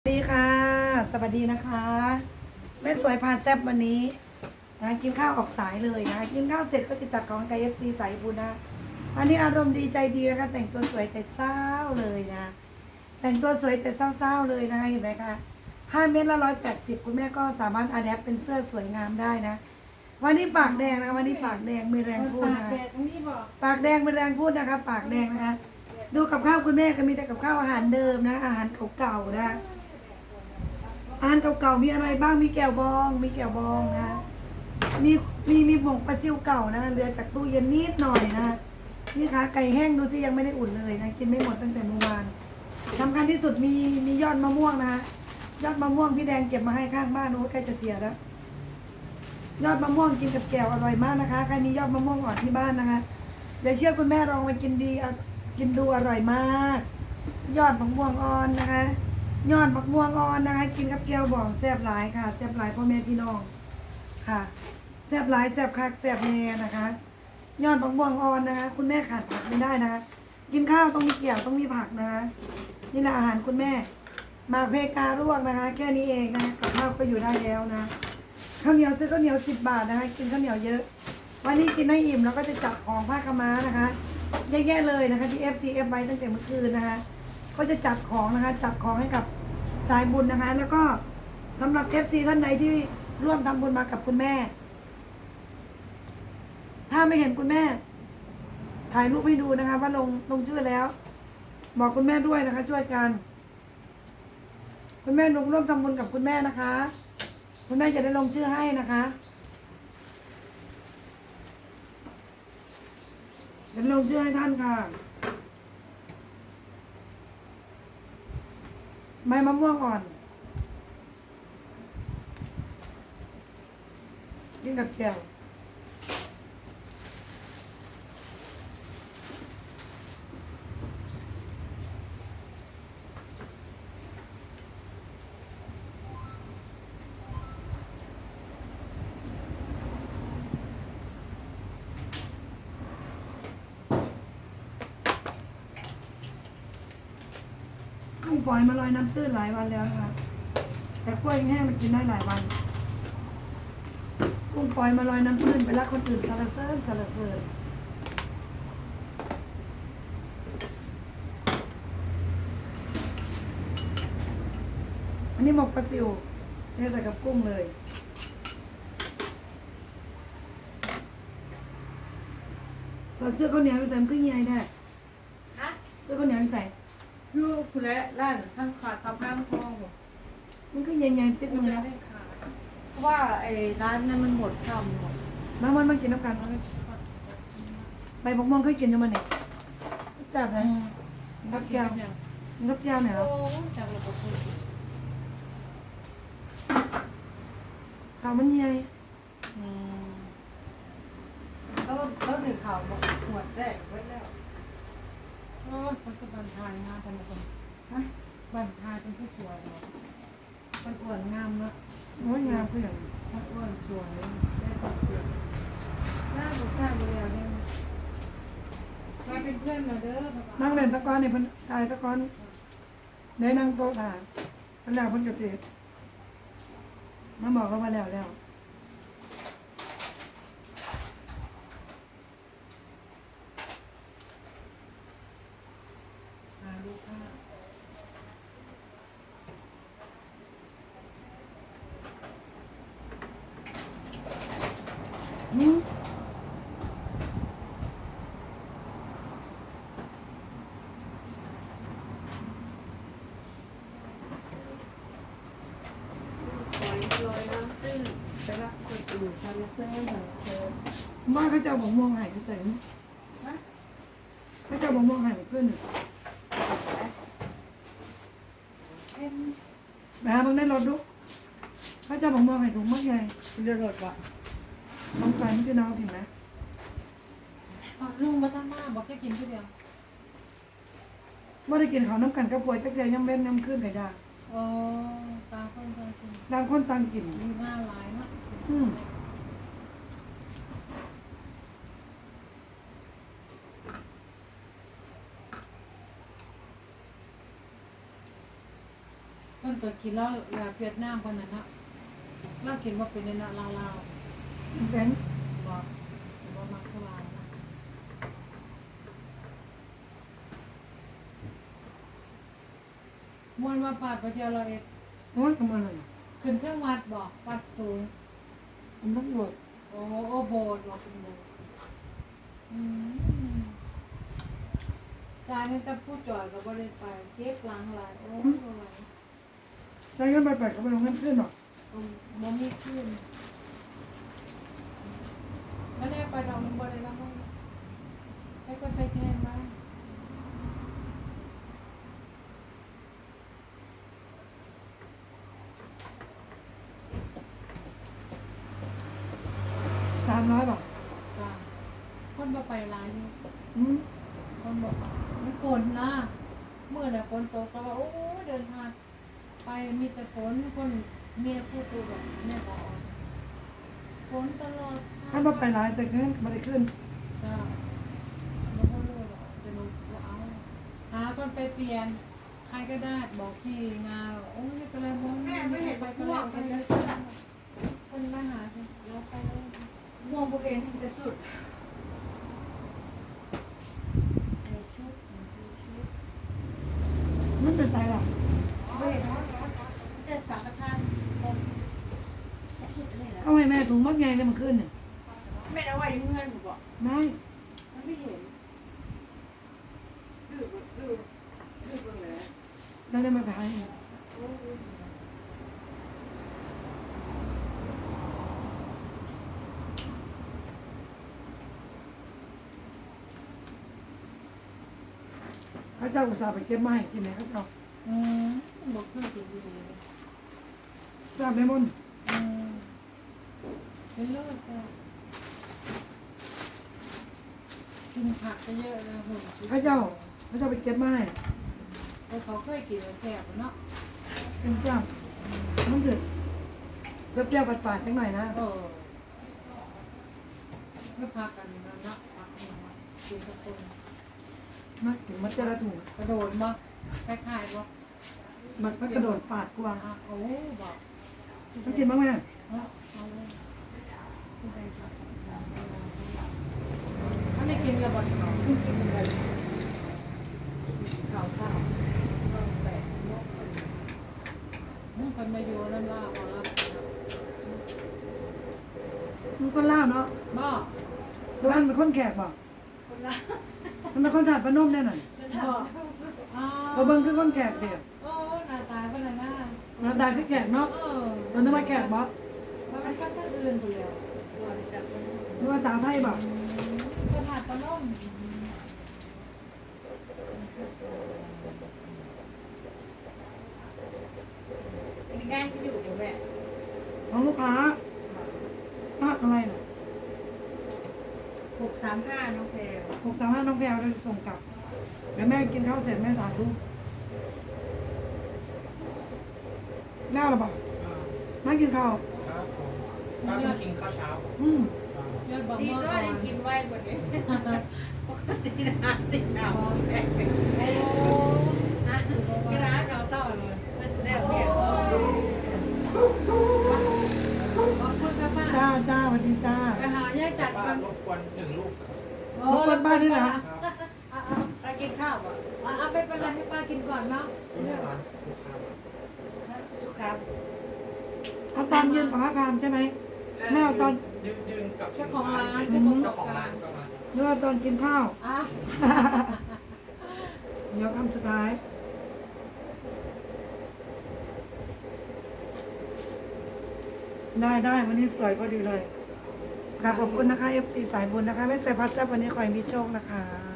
สวัสดีค่ะ สวัสดีนะคะ แม่สวยพาแซบวันนี้นะกินข้าวออกสายเลยนะกินข้าวเสร็จก็จะจัดของไกเอฟซีสายบุญนะวันนี้อารมณ์ดีใจดีนะคะ แต่งตัวสวยแต่เศร้าเลยนะ แต่งตัวสวยแต่เศร้าๆเลยนะคะเห็นไหมคะห้าเมตรละร้อยแปดสิบคุณแม่ก็สามารถอัดแอปเป็นเสื้อสวยงามได้นะ วันนี้ปากแดงนะวันนี้ปากแดงมีแรงพูดนะคะตรงนี้บอกปากแดงเป็นแรงพูดนะคะ ปากแดงนะคะ ดูกับข้าวคุณแม่ก็มีแต่กับข้าวอาหารเดิมนะ อาหารเก่าๆนะ อาหารเก่าๆมีอะไรบ้างมีแก้วบอง มีแก้วบองนะ มีมีมีหมงปลาซิวเก่านะเหลือจากตู้เย็นนิดหน่อยนะนี่ค่ะไก่แห้งดูสิยังไม่ได้อุ่นเลยนะ กินไม่หมดตั้งแต่เมื่อวานสำคัญที่สุดมีมียอดมะม่วงนะยอดมะม่วงพี่แดงเก็บมาให้ข้างบ้านโอ้ใกล้จะเสียแล้วยอดมะม่วงกินกับแก้วอร่อยมากนะคะ ใครมียอดมะม่วงอ่อนที่บ้านนะคะเดี๋ยวเชื่อคุณแม่ลองไปกินดีอะกินดูอร่อยมาก ยอดมะม่วงอ่อนนะคะ ยอดมะม่วงอ่อนนะคะกินกับแก้วบองแซ่บหลายค่ะแซ่บหลายพ่อแม่พี่น้องค่ะแซ่บหลายแซ่บคักแซ่บแน่นะคะยอดมะม่วงอ่อนนะคะ คุณแม่ขาดผักไม่ได้นะคะกินข้าวต้องมีเกี่ยวต้องมีผักนะคะนี่แหละอาหารคุณแม่ มาเพกาลวกนะคะ แค่นี้เองนะกับข้าวก็อยู่ได้แล้วนะข้าวเหนียวซื้อข้าวเหนียวสิบบาทนะคะ กินข้าวเหนียวเยอะ วันนี้กินให้อิ่มแล้วก็จะจัดของผ้าขาวม้านะคะแย่ๆเลยนะคะที่ FC F ไว้ตั้งแต่เมื่อคืนนะคะ ก็จะจัดของนะคะ จัดของให้กับสายบุญนะคะ แล้วก็สำหรับ FC ท่านใดที่ร่วมทำบุญมากับคุณแม่ ถ้าไม่เห็นคุณแม่ ถ่ายรูปให้ดูนะคะ ว่าลงลงชื่อแล้วบอกคุณแม่ด้วยนะคะ ช่วยกัน คุณแม่ลงร่วมทำบุญกับคุณแม่นะคะ คุณแม่จะได้ลงชื่อให้นะคะจะลงชื่อให้ท่านค่ะ ใบมะม่วงอ่อน กินกับแก้ว กุ้งฝอยมาลอยน้ำตื้นหลายวันแล้วนะคะแต่กล้วยแห้งมันกินได้หลายวันกุ้งฝอยมาลอยน้ำตื้นไปรักคนอื่นสารเซิร์นสารเซิร์นอันนี้หมกปลาซิวเทใส่กับกุ้งเลยเราเสื้อข้าวเหนียวอยู่ใส่มันขึ้นยังไงได้ฮะเสื้อข้าวเหนียวอยู่ใส่ ยูคุณและร้านทั้งขาดทับข้างคลองผมมันก็ยังไงปิดมัมืนอจะแล้วได้ขาดเพราะว่าไอ้ร้านนั้นมันหมดคำหมดมามันมากินน้ำกันใบมะม่วงเคยกินยังมันเนี่ยจับเลยงับยาวงับยาวเนี่ยเหรโอ้อจังเลยก็คือขาวมันใหญ่ อืมแล้วแล้วถึงข่าวบอกหวดแรกไว้แล้วโอ้ยมันก็บันทายงาม กันนะคนฮะบันทายเป็นที่สวยเนาะมันอ้วนงามเนาะโอ้ยงามคืออย่างมันอ้วนสวยได้สวยสวยหน้าบุกหน้าบุเรียวเนี่ยมาเป็นเพื่อนมาเด้อนั่งเล่นตะกอนเนี่ยเพิ่นถ่ายตะกอนได้นั่งโต๊ะถ่ายเพิ่นแล้วเพิ่นก็เจ็บมาบอกเรามาแล้วแล้ว หาลูกค้า หืม ลอยน้ำตื้นไปรับคนอื่นทำเสื้อเหมือนเสื้อบ้านเขาเจ้าบอกม่วงใหายไปใส่นะเขาเจ้าบอกม่วงใหายไปขึ้นเอ็มนะมึงได้รถดูเขาเจ้าบอกม่วงใหายถุงมากใหญ่เดือดว่ะน้องสายมันคือน้องถิ่นนะลุงมาตั้งมาบอกแค่กินทีเดียวว่าได้กินเขาวน้ำกันกับป่วยจักเดียวย่ำเว้นย่ำขึ้นกับยาโอ้ตาคนตาคนต่างคนต่างกินมีหน้าลายมากอืมมันก็กินแล้วแบบเวียดนามคนนั้นนะเรากินว่าเป็นในนะลาวลาวเป็นๆบอกสิว่ามักเท่าไหร่นะมวนมาปาดไปเที่ยวเราเอ็ด โอ้ยทำอะไรขึ้นเครื่องวัดบอกวัดสูงมันต้องโหดโอ้โอโบสถ์บอกเป็นโบสถ์อืมการนี้ถ้าพูดจ่อยก็บ่ได้ไปเจ็บหลังหลายโอ้ยบ่ไหวใช้เงินไปแปดก็ไม่ลงเงินขึ้นหรอกอืมบ่มีขึ้นไม่ได้ไปดอกมันบ่ได้แล้วมั้งให้คนไปแทนบ้าง สาม ร้อยบาทจ้าคนบ่ไปร้านนี้อืมคนบอกมันฝนนะเมื่อน่ะฝนตกก็ว่าโอ้ยเดินทางไปมีแต่ฝนคนเมียพูดตัวแบบแม่บอกฝนตลอดถ้าเราไปร้ายแต่เงินไม่ได้ขึ้นจ้าไม่ต้องรู้หรอกจะรู้ว่าเอาหาคนไปเปลี่ยนใครก็ได้บอกที่งานโอ้ยไม่เป็นไรมองแม่ไม่เห็นไปไปก็ก็ได้ว่าไปไปเลจะยสุดคนมาหาสิเราไปเลย มองบรนจะสุดในชุดมันเป็นสายหลักไม่เห็นจะสังฆทานผมจะสุดนี่แหละเขาให้แม่ถุงมัดไงเนี่ยมันขึ้นเนี่ยแม่เอาไว้เงื่อนบอกไม่มันไม่เห็นดื้อดื้อดื้อเบิ่งเลยแล้วได้มาขายอีก เขาเจ้าอุตส่าห์ไปเก็บมาให้กินเนี่ยเขาเจ้าอืมบอกเพื่อนกินดีเลยทราบไหมมนอืมเป็นเลิศจ้ะกินผักก็เยอะเลยหุ่นเขาเจ้าเขาเจ้าไปเก็บมาให้แต่เขาเคยกินแล้วแซ่บเนาะเป็นเจ้ามันสึเปรี้ยวๆฝาดๆจังหน่อยนะ เออไม่พักกันนะเนาะพักกันเนาะกินทุกคน นะถึงมันจะระถูกกระโดดบ่คล้ายๆบ่มันมันกระโดดฝาดกว่าอะโอ้บอกต้องกินบ้างไหมเนาะเอาเลยผู้ใดพักอันนี้กินแล้วบ่เขากินแล้วเขาข้าวเออแปะยกเลยมึงคนมาอยู่นั่นว่าเอาละมันก็ล่าวเนาะบ่แต่ว่ามันเป็นคนแขกบอกคนละ มันเป็นคนถาดปนมแน่หน่อยบ่อ้าเพราะเบิ้งคือคนแขกเดียวโอ้หน้าตาเป็นอะไรนะหน้าตาคือแขกเนาะเออตอนนึกว่าแขกบอกมันเป็นข้าวอื่นไปแล้วตัวจับมันนึกว่าสาวไทยบอกขนาดปลาล่มอันนี้ง่ายที่อยู่กับแม่ของลูกค้าภาคอะไรน่ะหก สามห้าน้องแพรหกสามห้าน้องแพรวจะส่งกลับเดี๋ยวแม่กินข้าวเสร็จแม่สาธุแล้วหรือเปล่าแม่กินข้าวครับผมป้าเพิ่งกินข้าวเช้าอืมยอดบอกดีเมื่อก็ก่อนได้กินไว้หมดเลยปกตินะติดหนาวแม่โอ้นะกีฬาเก่าเศร้าเลยไม่แสดงเนี่ยข จัดกันรบกวนหนึ่งลูกรบกวนป้าด้วยนะ ครับเรากินข้าวป่ะเอาไปเป็นไรให้ป้ากินก่อนเนาะคุณร้านลูกค้าสุครับเอาตอนยืนกับพระคามใช่ไหมแม่เอาตอนยืนยืนกับเจ้าของร้านเจ้าของร้านก็มาหรือว่าตอนกินข้าว อะเดี๋ยวคำสุดท้าย ได้ได้วันนี้สวยพอดีเลย ค่ะขอบคุณนะคะ FC สายบุญนะคะแม่สายพัสดุวันนี้ขอให้มีโชคนะคะ